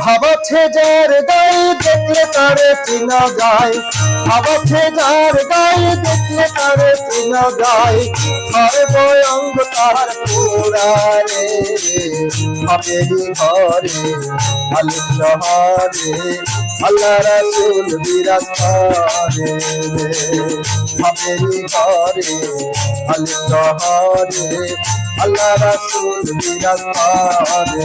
ভাবাচ্ছে যার গায়ে দেখলে তারে চিনা যায়। ভাবাচ্ছে যার গায়ে দেখলে তারে চিনা যায়। ঘরে বয়ঙ্গ তার পুরারে ভাবেরি ঘরে আলিম শহরে আল্লাহ রাসুল বিরাজ করে ভাবেরি ঘরে আলিম শহরে আল্লাহ রাসুল বিরাজ করে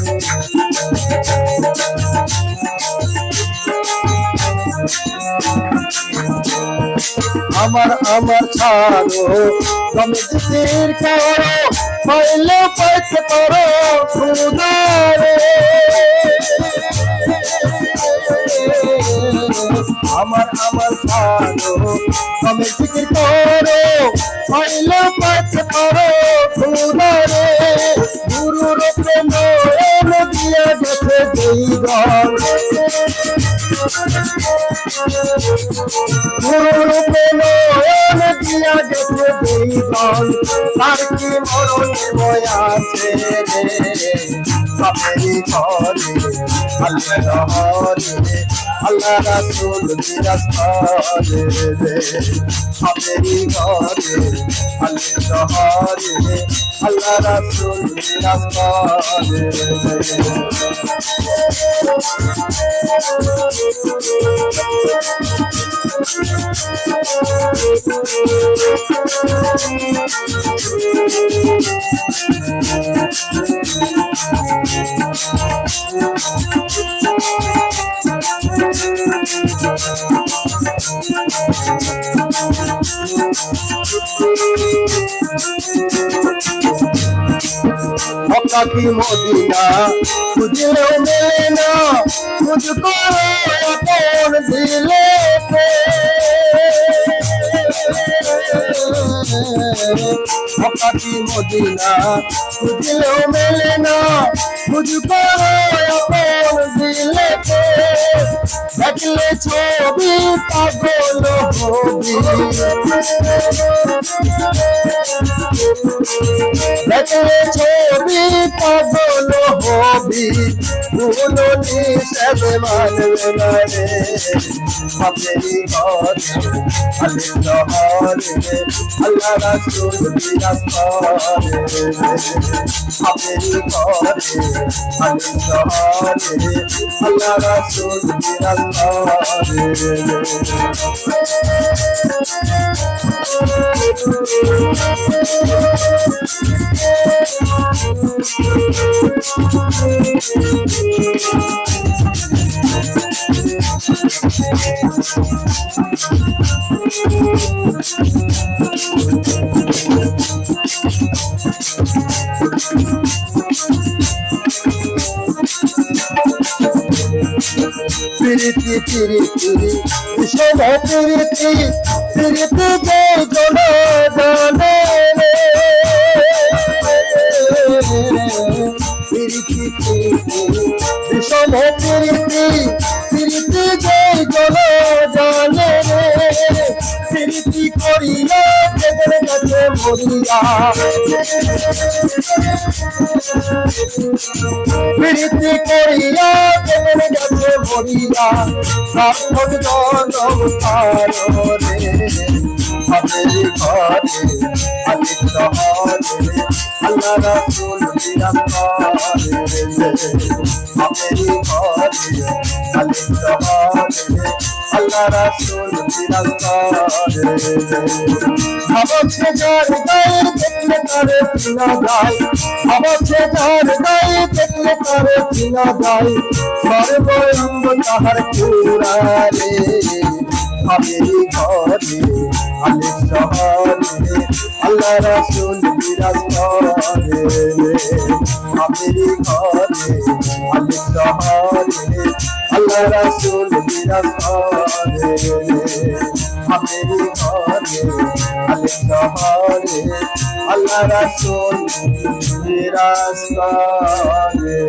আমার আমার ছাড়ো তুমি জিতির করো, পাইলে পাইতে পারো সুদারে আমার আমার ছাড়ো তুমি জিকির দিয়া গেছে দেইগণ তার কি মরণে বয়াছে রে বাপেরি ঘরে আল্লাহ হরে আল্লাহ রাসূল বিরাজ করে রে বাপেরি ঘরে আল্লাহ হরে আল্লাহ রাসূল বিরাজ রে मक्का की मोदिना तुझे मेले ना मुझको कौन दिले ফকাতি মদিনা। খুঁজলেও মেলে না খুঁজব আপন দিলেতে দেখলে ছবি পাগল হবি। দেখলে ছবি পাগল হবি কোনো নিষেধ মানবে না রে। বাপেরি ঘরে আলে শহরে আল্লাহ রাসূল বিরাজ করে বাপেরি ঘরে আলে শহরে আল্লাহ রাসূল বিরাজ প্রীতি প্রীতি বিষম প্রীতি প্রীতি যে জন জানে রে প্রীতি প্রীতি বিষম প্রীতি প্রীতি যে জল জানে রে প্রীতি করিয়া কেদের কাছে মরিয়া প্রীতি করিয়া কেমন গেছে মরিয়া সার্থক জনম তাররে হাতের ঘরে আদিত্য হরে আল্লাহ রাসূল বিরাম করে হাতের ঘরে আদিত্য হরে আল্লাহ রাসূল বিরাম ভাবছে যার গায়ের দেখলে তারে চিনা যায় ভাবছে যার গায়ে দেখলে তারে চিনা যায় সর্বঙ্গ তাহার কুড়ারে আমেরি ঘরে আলে শহরে, আল্লাহ রাসূল বিরাজ করে। আমেরি ঘরে রসুল বিরাজ করে আমেরি ঘরে আলিন্দ হরে আল্লাহ রসুল বিরাজ করে